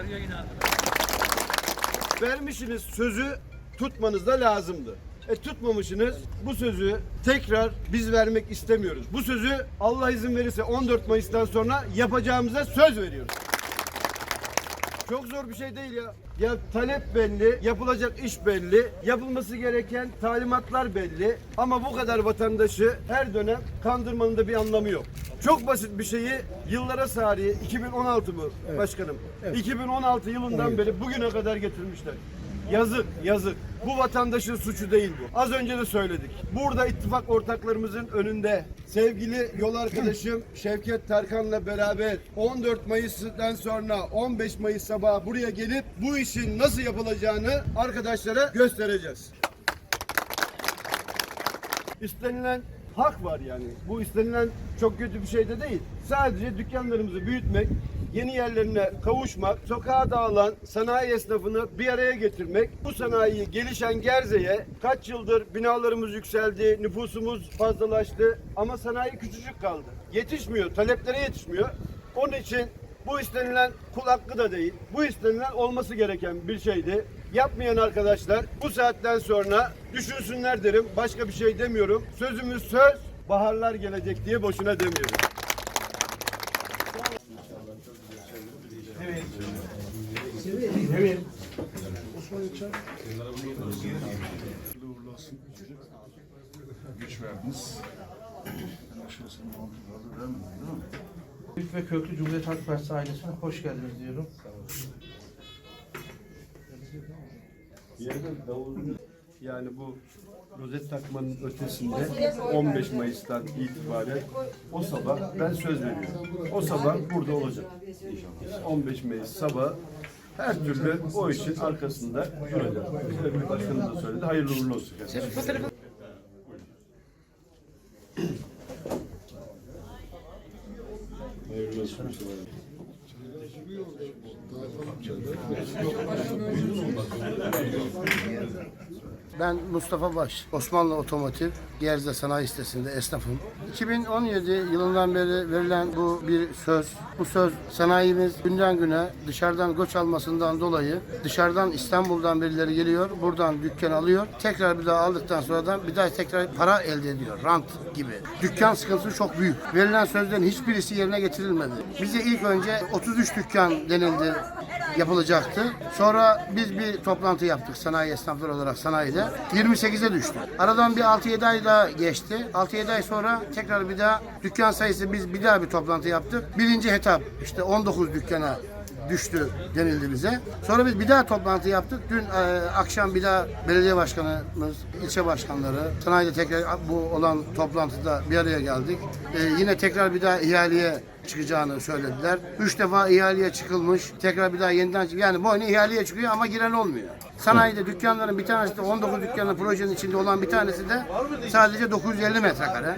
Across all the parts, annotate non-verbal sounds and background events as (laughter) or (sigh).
Yarıya yine Vermişsiniz sözü tutmanız da lazımdı. E tutmamışsınız. Bu sözü tekrar biz vermek istemiyoruz. Bu sözü Allah izin verirse 14 Mayıs'tan sonra yapacağımıza söz veriyoruz. Çok zor bir şey değil ya. Ya talep belli, yapılacak iş belli, yapılması gereken talimatlar belli. Ama bu kadar vatandaşı her dönem kandırmanın da bir anlamı yok. Çok basit bir şeyi yıllara sari 2016 mı başkanım? 2016 yılından beri bugüne kadar getirmişler. Yazık, yazık. Bu vatandaşın suçu değil bu. Az önce de söyledik. Burada ittifak ortaklarımızın önünde sevgili yol arkadaşım (clears throat) Şevket Tarkan'la beraber 14 Mayıs'tan sonra 15 Mayıs sabahı buraya gelip bu işin nasıl yapılacağını arkadaşlara göstereceğiz. İstenilen hak var yani. Bu istenilen çok kötü bir şey de değil. Sadece dükkanlarımızı büyütmek, yeni yerlerine kavuşmak, sokağa dağılan sanayi esnafını bir araya getirmek, bu sanayiyi gelişen Gerze'ye kaç yıldır binalarımız yükseldi, nüfusumuz fazlalaştı ama sanayi küçücük kaldı. Yetişmiyor, taleplere yetişmiyor. Onun için bu istenilen kul hakkı da değil. Bu istenilen olması gereken bir şeydi. Yapmayan arkadaşlar bu saatten sonra düşünsünler derim. Başka bir şey demiyorum. Sözümüz söz, baharlar gelecek diye boşuna demiyorum. güç verdiniz. Büyük ve köklü Cumhuriyet Halk Partisi ailesine hoş geldiniz diyorum. Yani bu rozet takmanın ötesinde 15 Mayıs'tan itibaren o sabah ben söz veriyorum. O sabah burada olacak. 15 Mayıs sabah her türlü o işin arkasında duracak. Sevgili Başkanım da söyledi. Hayırlı uğurlu olsun. Hayırlı olsun. Ben Mustafa Baş, Osmanlı Otomotiv, Gerze Sanayi Sitesi'nde esnafım. 2017 yılından beri verilen bu bir söz. Bu söz sanayimiz günden güne dışarıdan göç almasından dolayı dışarıdan İstanbul'dan birileri geliyor, buradan dükkan alıyor. Tekrar bir daha aldıktan sonra da bir daha tekrar para elde ediyor, rant gibi. Dükkan sıkıntısı çok büyük. Verilen sözlerin hiçbirisi yerine getirilmedi. Bize ilk önce 33 dükkan denildi yapılacaktı. Sonra biz bir toplantı yaptık sanayi esnafları olarak sanayide. 28'e düştü. Aradan bir 6-7 ay daha geçti. 6-7 ay sonra tekrar bir daha dükkan sayısı biz bir daha bir toplantı yaptık. Birinci etap işte 19 dükkana düştü denildi bize. Sonra biz bir daha toplantı yaptık. Dün e, akşam bir daha belediye başkanımız, ilçe başkanları, sanayide tekrar bu olan toplantıda bir araya geldik. E, yine tekrar bir daha ihaleye çıkacağını söylediler. Üç defa ihaleye çıkılmış. Tekrar bir daha yeniden çık- Yani boynu ihaleye çıkıyor ama giren olmuyor. Sanayide dükkanların bir tanesi de 19 dükkanın projenin içinde olan bir tanesi de sadece 950 metrekare.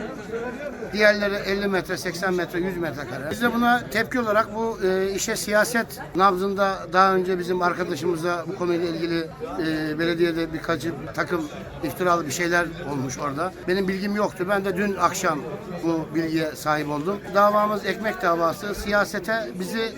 Diğerleri 50 metre, 80 metre, 100 metrekare. Biz de buna tepki olarak bu e, işe siyaset nabzında daha önce bizim arkadaşımızla bu konuyla ilgili e, belediyede birkaç takım iftiralı bir şeyler olmuş orada. Benim bilgim yoktu. Ben de dün akşam bu bilgiye sahip oldum. Davamız ekmek davası. Siyasete bizi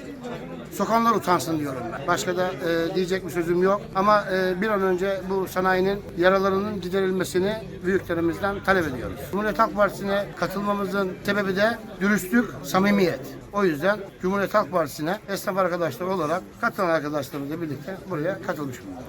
sokanlar utansın diyorum ben. Başka da e, diyecek bir sözüm yok. Ama e, bir an önce bu sanayinin yaralarının giderilmesini büyüklerimizden talep ediyoruz. Cumhuriyet Halk Partisi'ne katılmamızın sebebi de dürüstlük, samimiyet. O yüzden Cumhuriyet Halk Partisi'ne esnaf arkadaşlar olarak katılan arkadaşlarımızla birlikte buraya katılmış bulunuyoruz.